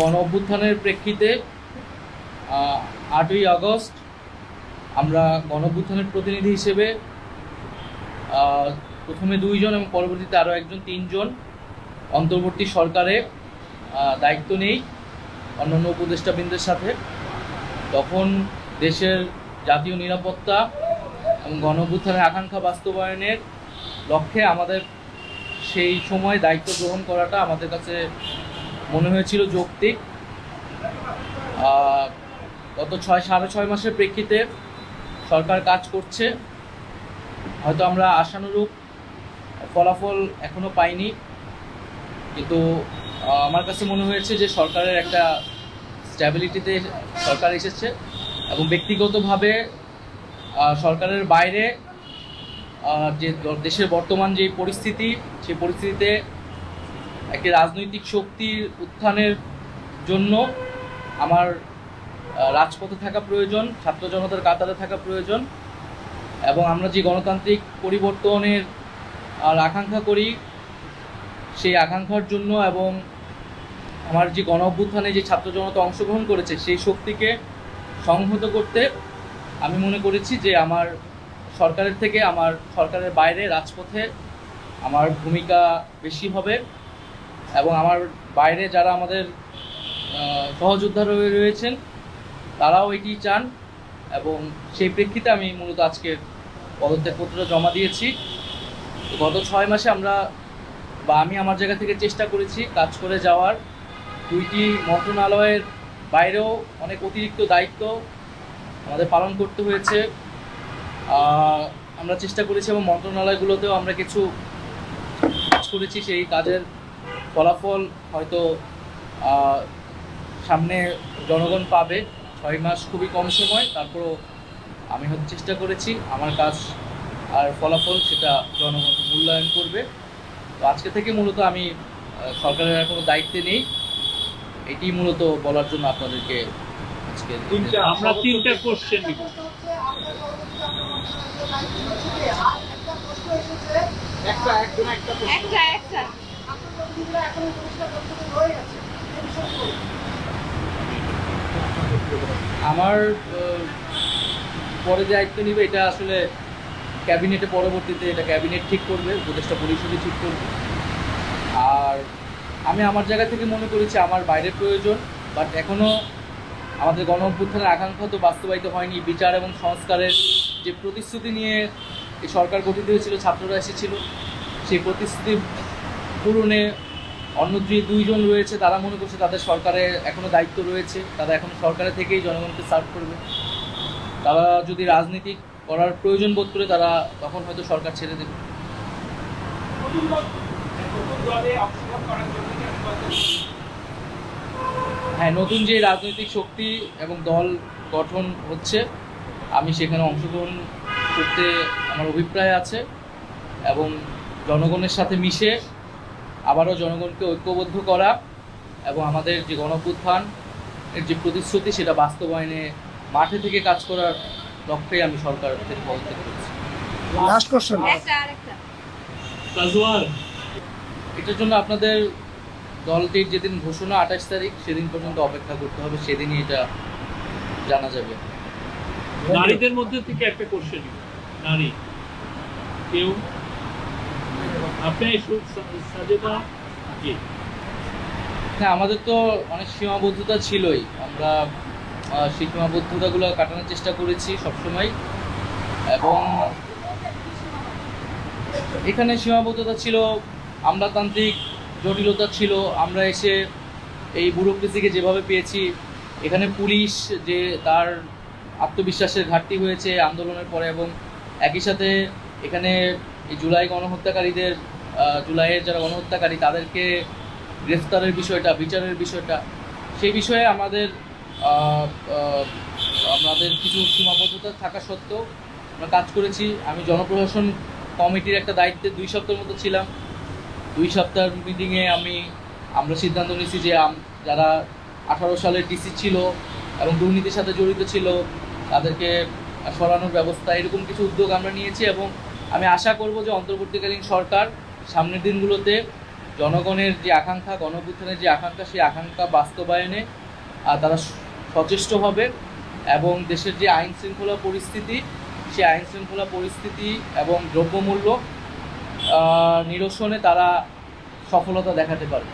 গণ অভ্যুত্থানের প্রেক্ষিতে আটই আগস্ট আমরা গণ অভ্যুত্থানের প্রতিনিধি হিসেবে প্রথমে দুইজন এবং পরবর্তীতে আরও একজন, তিনজন অন্তর্বর্তী সরকারে দায়িত্ব নেই অন্যান্য উপদেষ্টাবৃন্দের সাথে। তখন দেশের জাতীয় নিরাপত্তা এবং গণ অভ্যুত্থানের আকাঙ্ক্ষা বাস্তবায়নের লক্ষ্যে আমাদের সেই সময় দায়িত্ব গ্রহণ করাটা আমাদের কাছে মনে হয়েছিল যৌক্তিক। গত ছয়, সাড়ে ছয় মাসের প্রেক্ষিতে সরকার কাজ করছে। হয়তো আমরা আশানুরূপ ফলাফল এখনও পাইনি। কিন্তু আমার কাছে মনে হয়েছে যে সরকারের একটা স্ট্যাবিলিটিতে সরকার এসেছে এবং ব্যক্তিগতভাবে সরকারের বাইরে যে দেশের বর্তমান যে পরিস্থিতি, সেই পরিস্থিতিতে একটি রাজনৈতিক শক্তির উত্থানের জন্য আমার রাজপথে থাকা প্রয়োজন, ছাত্র জনতার কাতারে থাকা প্রয়োজন, এবং আমরা যে গণতান্ত্রিক পরিবর্তনের আকাঙ্ক্ষা করি, সেই আকাঙ্ক্ষার জন্য এবং আমার যে গণ অভ্যুত্থানে যে ছাত্র জনতা অংশগ্রহণ করেছে, সেই শক্তিকে সংহত করতে আমি মনে করেছি যে আমার সরকারের থেকে, আমার সরকারের বাইরে রাজপথে আমার ভূমিকা বেশি হবে। এবং আমার বাইরে যারা আমাদের সহযোদ্ধা রয়ে- রয়েছেন, তারাও এটি চান এবং সেই প্রেক্ষিতে আমি মূলত আজকে পদত্যাগপত্র জমা দিয়েছি। গত ছয় মাসে আমরা বা আমি আমার জায়গা থেকে চেষ্টা করেছি কাজ করে যাওয়ার। দুইটি মন্ত্রণালয়ের বাইরেও অনেক অতিরিক্ত দায়িত্ব আমাদের পালন করতে হয়েছে। আমরা চেষ্টা করেছি এবং মন্ত্রণালয়গুলোতেও আমরা কিছু কাজ করেছি, সেই কাজের ফলাফল হয়তো সামনে জনগণ পাবে ছয় মাস খুবই কম সময় তারপরও আমি হয়তো চেষ্টা করেছি আমার কাজ আর ফলাফল সেটা জনগণ মূল্যায়ন করবে তো আজকে থেকে মূলত আমি সরকারের আর কোনো দায়িত্বে নেই এটি মূলত বলার জন্য আপনাদেরকে আজকে তিনটা আমরা তিনটা কোশ্চেন নিব একটা একজন একটা আমার পরে যে দায়িত্ব নিবে, এটা আসলে ক্যাবিনেটে পরবর্তীতে এটা ক্যাবিনেট ঠিক করবে, উপদেষ্টা পরিষদই ঠিক করবে। আর আমি আমার জায়গা থেকে মনে করেছি আমার বাইরের প্রয়োজন বাট এখনও আমাদের গণ অভ্যুত্থানের আকাঙ্ক্ষা তো বাস্তবায়িত হয়নি। বিচার এবং সংস্কারের যে প্রতিশ্রুতি নিয়ে এই সরকার গঠিত হয়েছিল, ছাত্ররা এসেছিল, সেই প্রতিশ্রুতি পূরণে অন্য যে দুইজন রয়েছে, তারা মনে করছে তাদের সরকারে এখনও দায়িত্ব রয়েছে, তারা এখন সরকারে থেকেই জনগণকে সার্ভ করবে। তারা যদি রাজনীতি করার প্রয়োজন বোধ করে, তারা তখন হয়তো সরকার ছেড়ে দেবে। হ্যাঁ নতুন যে রাজনৈতিক শক্তি এবং দল গঠন হচ্ছে, আমি সেখানে অংশগ্রহণ করতে আমার অভিপ্রায় আছে এবং জনগণের সাথে মিশে আবারও জনগণকে ঐক্যবদ্ধ করা এবং আমাদের যে গণপুত্থান এর যে প্রতিশ্রুতি সেটা বাস্তবায়নে মাঠে থেকে কাজ করার লক্ষ্যে আমি সরকার থেকে পদত্যাগ করছি লাস্ট কোশ্চেন একটা আরেকটা কাজওয়াল এটার জন্য আপনাদের দলটির যেদিন ঘোষণা আঠাশ তারিখ সেদিন পর্যন্ত অপেক্ষা করতে হবে সেদিনই এটা জানা যাবে। নারীদের মধ্যে থেকে একটা কোশ্চেন নারী। কেউ আপনি আমাদের তো অনেক সীমাবদ্ধতা ছিলই। আমরা সেই সীমাবদ্ধতাগুলো কাটানোর চেষ্টা করেছি সবসময়। এবং এখানে সীমাবদ্ধতা ছিল, আমলাতান্ত্রিক জটিলতা ছিল। আমরা এসে এই ব্যুরোক্রেসিকে যেভাবে পেয়েছি, এখানে পুলিশ যে তার আত্মবিশ্বাসের ঘাটতি হয়েছে আন্দোলনের পরে এবং একই সাথে এখানে এই জুলাই গণহত্যাকারীদের জুলাইয়ের যারা গণহত্যাকারী, তাদেরকে গ্রেফতারের বিষয়টা, বিচারের বিষয়টা, সেই বিষয়ে আমাদের আমাদের কিছু সীমাবদ্ধতা থাকা সত্ত্বেও আমরা কাজ করেছি। আমি জনপ্রশাসন কমিটির একটা দায়িত্বে দুই সপ্তাহের মতো ছিলাম। দুই সপ্তাহের মিটিংয়ে আমি, আমরা সিদ্ধান্ত নিয়েছি যে যারা আঠারো সালের ডিসি ছিল এবং দুর্নীতির সাথে জড়িত ছিল, তাদেরকে সরানোর ব্যবস্থা, এরকম কিছু উদ্যোগ আমরা নিয়েছি এবং আমি আশা করব যে অন্তর্বর্তীকালীন সরকার সামনের দিনগুলোতে জনগণের যে আকাঙ্ক্ষা গণপুত্থানের যে আকাঙ্ক্ষা, সেই আকাঙ্ক্ষা বাস্তবায়নে তারা সচেষ্ট হবে এবং দেশের যে আইন শৃঙ্খলা পরিস্থিতি, সেই আইন শৃঙ্খলা পরিস্থিতি এবং দ্রব্যমূল্য নিরসনে তারা সফলতা দেখাতে পারবে।